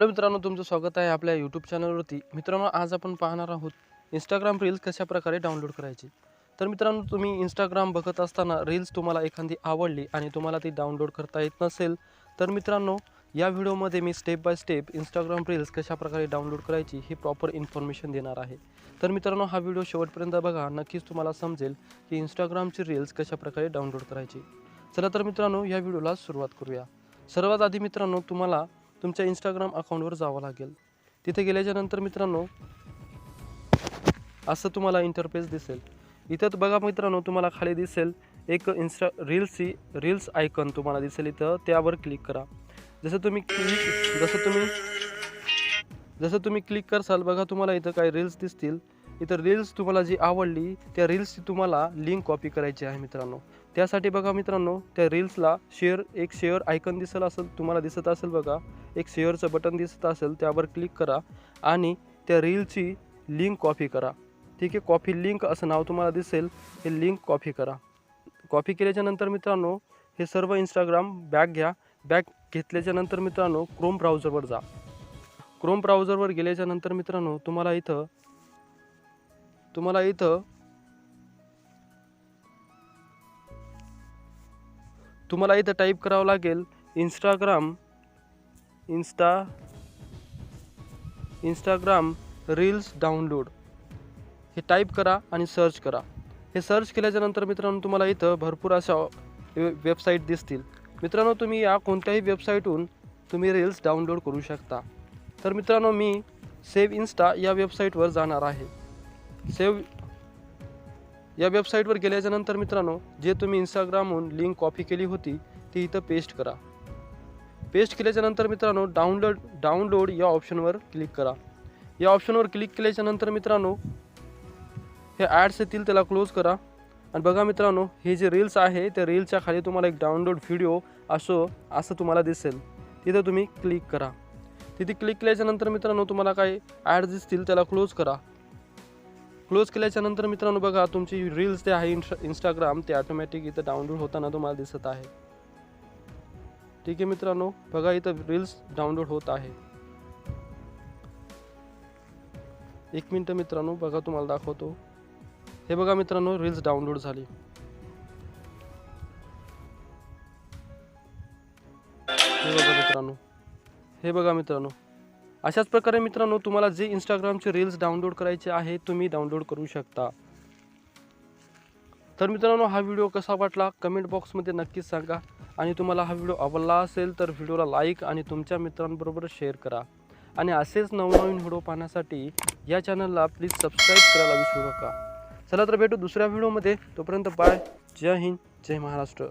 Hello मित्रांनो तुमचं स्वागत आहे आपल्या यूट्यूब चॅनलवरती मित्रांनो आज आपण पाहणार आहोत इंस्टाग्राम रील्स कशा प्रकारे डाउनलोड करायची. तर मित्रांनो तुम्ही इंस्टाग्राम बघत असताना रील्स तुम्हाला एखादी आवडली आणि तुम्हाला ती डाउनलोड करता येत नसेल तर मित्रांनो या व्हिडिओमध्ये मी step by step Instagram reels कशा प्रकारे डाउनलोड करायची ही प्रॉपर इन्फॉर्मेशन देणार आहे. तर मित्रांनो हा व्हिडिओ शेवटपर्यंत बघा. नक्कीच तुम्हाला समजेल की इंस्टाग्रामची रील्स कशा प्रकारे डाउनलोड करायची. चला तर मित्रांनो या व्हिडिओला सुरुवात करूया. सर्वात आधी मित्रांनो तुम्हाला तुमच्या इंस्टाग्राम अकाउंटवर जावं लागेल. तिथे गेल्याच्यानंतर मित्रांनो असं तुम्हाला इंटरफेस दिसेल. इथं बघा मित्रांनो तुम्हाला खाली दिसेल एक इन्स्टा रील्सची रील्स आयकन तुम्हाला दिसेल इथं. त्यावर क्लिक करा. जसं तुम्ही क्लिक जसं तुम्ही जसं तुम्ही क्लिक करसाल बघा तुम्हाला इथं काही रील्स दिसतील. इतर रील्स तुम्हाला जी आवडली त्या रील्सची तुम्हाला लिंक कॉपी करायची आहे मित्रांनो. त्यासाठी बघा मित्रांनो त्या रील्सला शेअर एक शेअर आयकन दिसेल असेल तुम्हाला दिसत असेल बघा. एक शेअरचं बटन दिसत असेल त्यावर क्लिक करा आणि त्या रीलची लिंक कॉपी करा. ठीक आहे कॉपी लिंक असं नाव तुम्हाला दिसेल हे लिंक कॉपी करा. कॉपी केल्याच्यानंतर मित्रांनो हे सर्व इंस्टाग्राम बॅग घ्या. बॅग घेतल्याच्या नंतर मित्रांनो क्रोम ब्राउझरवर जा. क्रोम ब्राउझरवर गेल्याच्यानंतर मित्रांनो तुम्हाला इथं तुम्हाला इथं तुम्हाला इथं टाईप करावं लागेल Instagram insta Instagram reels download हे टाईप करा आणि सर्च करा. हे सर्च केल्याच्यानंतर मित्रांनो तुम्हाला इथं भरपूर अशा वे- वेबसाईट दिसतील. मित्रांनो तुम्ही या कोणत्याही वेबसाईटहून तुम्ही रील्स डाउनलोड करू शकता. तर मित्रांनो मी सेव्ह इन्स्टा या वेबसाईटवर जाणार आहे. सेव्ह या वेबसाईटवर गेल्याच्यानंतर मित्रांनो जे तुम्ही इंस्टाग्रामहून लिंक कॉपी केली होती ती इथं पेस्ट करा. पेस्ट केल्याच्यानंतर मित्रांनो डाउनलोड डाउनलोड या ऑप्शनवर क्लिक करा. या ऑप्शनवर क्लिक केल्याच्यानंतर मित्रांनो हे ॲड्स येतील त्याला क्लोज करा. आणि बघा मित्रांनो हे जे रील्स आहे त्या रील्सच्या खाली तुम्हाला एक डाउनलोड व्हिडिओ असो असं तुम्हाला दिसेल. तिथं तुम्ही क्लिक करा. तिथे क्लिक केल्याच्यानंतर मित्रांनो तुम्हाला काही ॲड्स दिसतील त्याला क्लोज करा. क्लोज केल्याच्या नंतर मित्रांनो बघा, तुमची रील्स जे आहे इंस्टा इंस्टाग्राम ते ऑटोमॅटिक इथं डाउनलोड होताना तुम्हाला दिसत आहे. ठीक आहे मित्रांनो, बघा इथं रील्स डाउनलोड होत आहे. एक मिनटं मित्रांनो, बघा तुम्हाला दाखवतो. हे बघा मित्रांनो रील्स डाउनलोड हे हे बघा मित्रांनो. अशाच प्रकारे मित्रांनो तुम्हाला जे इंस्टाग्रामचे रील्स डाउनलोड करायचे आहे तुम्ही डाउनलोड करू शकता. तर मित्रांनो हा व्हिडिओ कसा वाटला? कमेंट बॉक्समध्ये नक्कीच सांगा. आणि तुम्हाला हा व्हिडिओ आवडला असेल तर व्हिडिओला लाईक आणि तुमच्या मित्रांबरोबर शेअर करा. आणि असेच नवनवीन व्हिडिओ पाहण्यासाठी या चॅनलला प्लीज सबस्क्राईब करायला विसरू नका. चला तर भेटू दुसऱ्या व्हिडिओमध्ये तोपर्यंत बाय जय हिंद जय महाराष्ट्र.